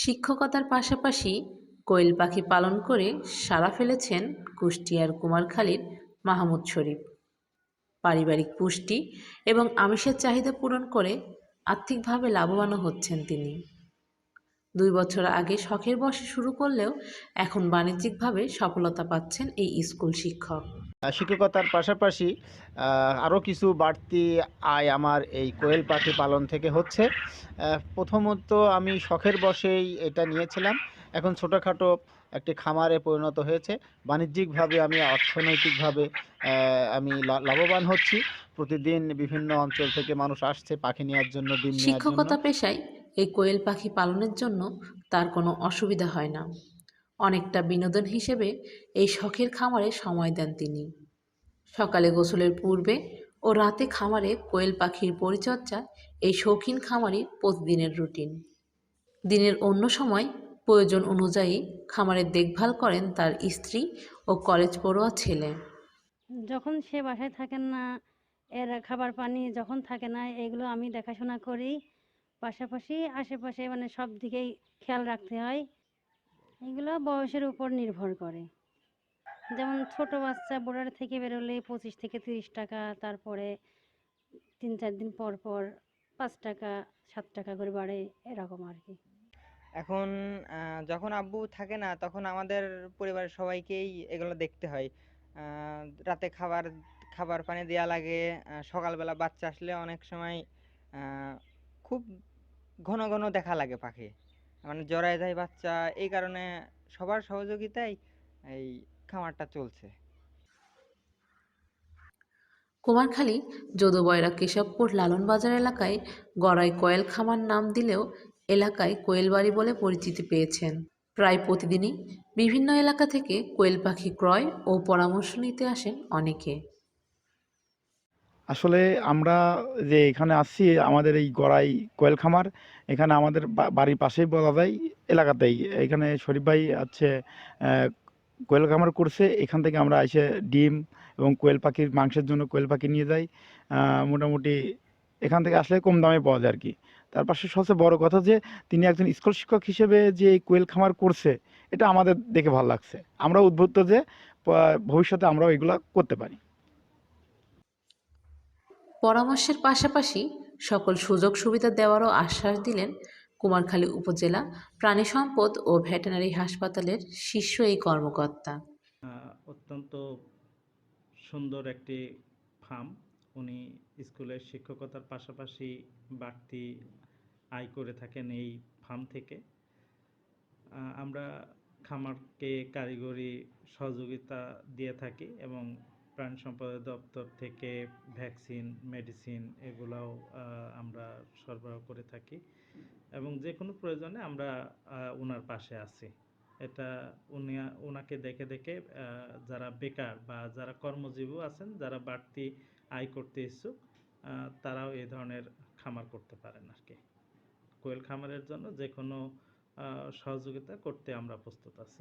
শিক্ষকতার পাশাপাশি কোয়েল পাখি পালন করে সাড়া ফেলেছেন কুষ্টিয়ার কুমারখালীর মাহমুদ শরীফ। পারিবারিক পুষ্টি এবং আমিষের চাহিদা পূরণ করে আর্থিকভাবে লাভবানও হচ্ছেন তিনি। দুই বছর আগে শখের বসে শুরু করলেও এখন বাণিজ্যিকভাবে সফলতা পাচ্ছেন এই স্কুল শিক্ষক। শিক্ষকতার পাশাপাশি আরও কিছু বাড়তি আয় আমার এই কোয়েল পাখি পালন থেকে হচ্ছে। প্রথমত আমি শখের বশেই এটা নিয়েছিলাম। এখন ছোটোখাটো একটি খামারে পরিণত হয়েছে। বাণিজ্যিকভাবে আমি অর্থনৈতিকভাবে আমি লাভবান হচ্ছি। প্রতিদিন বিভিন্ন অঞ্চল থেকে মানুষ আসছে পাখি নেওয়ার জন্য, ডিম শিক্ষকতা পেশায় এই কোয়েল পাখি পালনের জন্য তার কোনো অসুবিধা হয় না। অনেকটা বিনোদন হিসেবে এই শখের খামারে সময় দেন তিনি। সকালে গোসলের পূর্বে ও রাতে খামারে কোয়েল পাখির পরিচর্যা এই শৌখিন খামারির প্রতিদিনের রুটিন। দিনের অন্য সময় প্রয়োজন অনুযায়ী খামারের দেখভাল করেন তার স্ত্রী ও কলেজ পড়ুয়া ছেলে। যখন সে বাসায় থাকেন না, এর খাবার পানি যখন থাকে না, এগুলো আমি দেখাশোনা করি। পাশাপাশি আশেপাশে মানে সব দিকেই খেয়াল রাখতে হয়। এগুলো বয়সের উপর নির্ভর করে। যেমন ছোট বাচ্চা বোর্ডার থেকে বেরোলে পঁচিশ থেকে তিরিশ টাকা, তারপরে তিন চার দিন পর পর পাঁচ টাকা, সাত টাকা করে বাড়ে, এরকম আর কি। এখন যখন আব্বু থাকে না, তখন আমাদের পরিবারের সবাইকেই এগুলো দেখতে হয়। রাতে খাবার খাবার পানি দেওয়া লাগে সকালবেলা বাচ্চা আসলে অনেক সময় খুব ঘন ঘন দেখা লাগে পাখি। মানে জড়ায় যায় বাচ্চা, এই কারণে সবার সহযোগিতায় এই খামারটা চলছে। কুমারখালী যদুবয়রা কেশবপুর লালনবাজার এলাকায় গড়াই কয়েল খামার নাম দিলেও এলাকায় কোয়েলবাড়ি বলে পরিচিতি পেয়েছেন। প্রায় প্রতিদিনই বিভিন্ন এলাকা থেকে কোয়েল পাখি ক্রয় ও পরামর্শ নিতে আসেন অনেকে। আসলে আমরা যে এখানে আসছি, আমাদের এই গড়াই কোয়েল খামার এখানে আমাদের বাড়ির পাশেই বলা যায় এলাকাতেই। এখানে শরীফ ভাই আছে কোয়েল খামার করছে। এখান থেকে আমরা এসে ডিম এবং কোয়েল পাখির মাংসের জন্য কোয়েল পাখি নিয়ে যাই। মোটামুটি এখান থেকে আসলে কম দামে পাওয়া যায় আর কি তার পাশে সবচেয়ে বড় কথা যে, তিনি একজন স্কুল শিক্ষক হিসেবে যে এই কোয়েল খামার করছে, এটা আমাদের দেখে ভালো লাগছে। আমরা উদ্বুদ্ধ যে ভবিষ্যতে আমরাও এগুলা করতে পারি। পরামর্শের পাশাপাশি সকল সুযোগ সুবিধা দেওয়ারও আশ্বাস দিলেন কুমারখালী উপজেলা প্রাণী সম্পদ ও ভেটেরিনারি হাসপাতালের শীর্ষ এই কর্মকর্তা। অত্যন্ত সুন্দর একটি ফার্ম। উনি স্কুলের শিক্ষকতার পাশাপাশি বাড়তি আয় করে থাকেন এই ফার্ম থেকে। আমরা খামারকে কারিগরি সহযোগিতা দিয়ে থাকি এবং প্রাণী সম্পদ দপ্তর থেকে ভ্যাকসিন, মেডিসিন এগুলাও আমরা সরবরাহ করে থাকি এবং যে কোনো প্রয়োজনে আমরা ওনার পাশে আছি। এটা উনি ওনাকে দেখে দেখে যারা বেকার বা যারা কর্মজীবী আছেন, যারা বাড়তি আয় করতে ইচ্ছুক তারাও এই ধরনের খামার করতে পারেন আর কি। কোয়েল খামারের জন্য যে কোনো সহযোগিতা করতে আমরা প্রস্তুত আছি।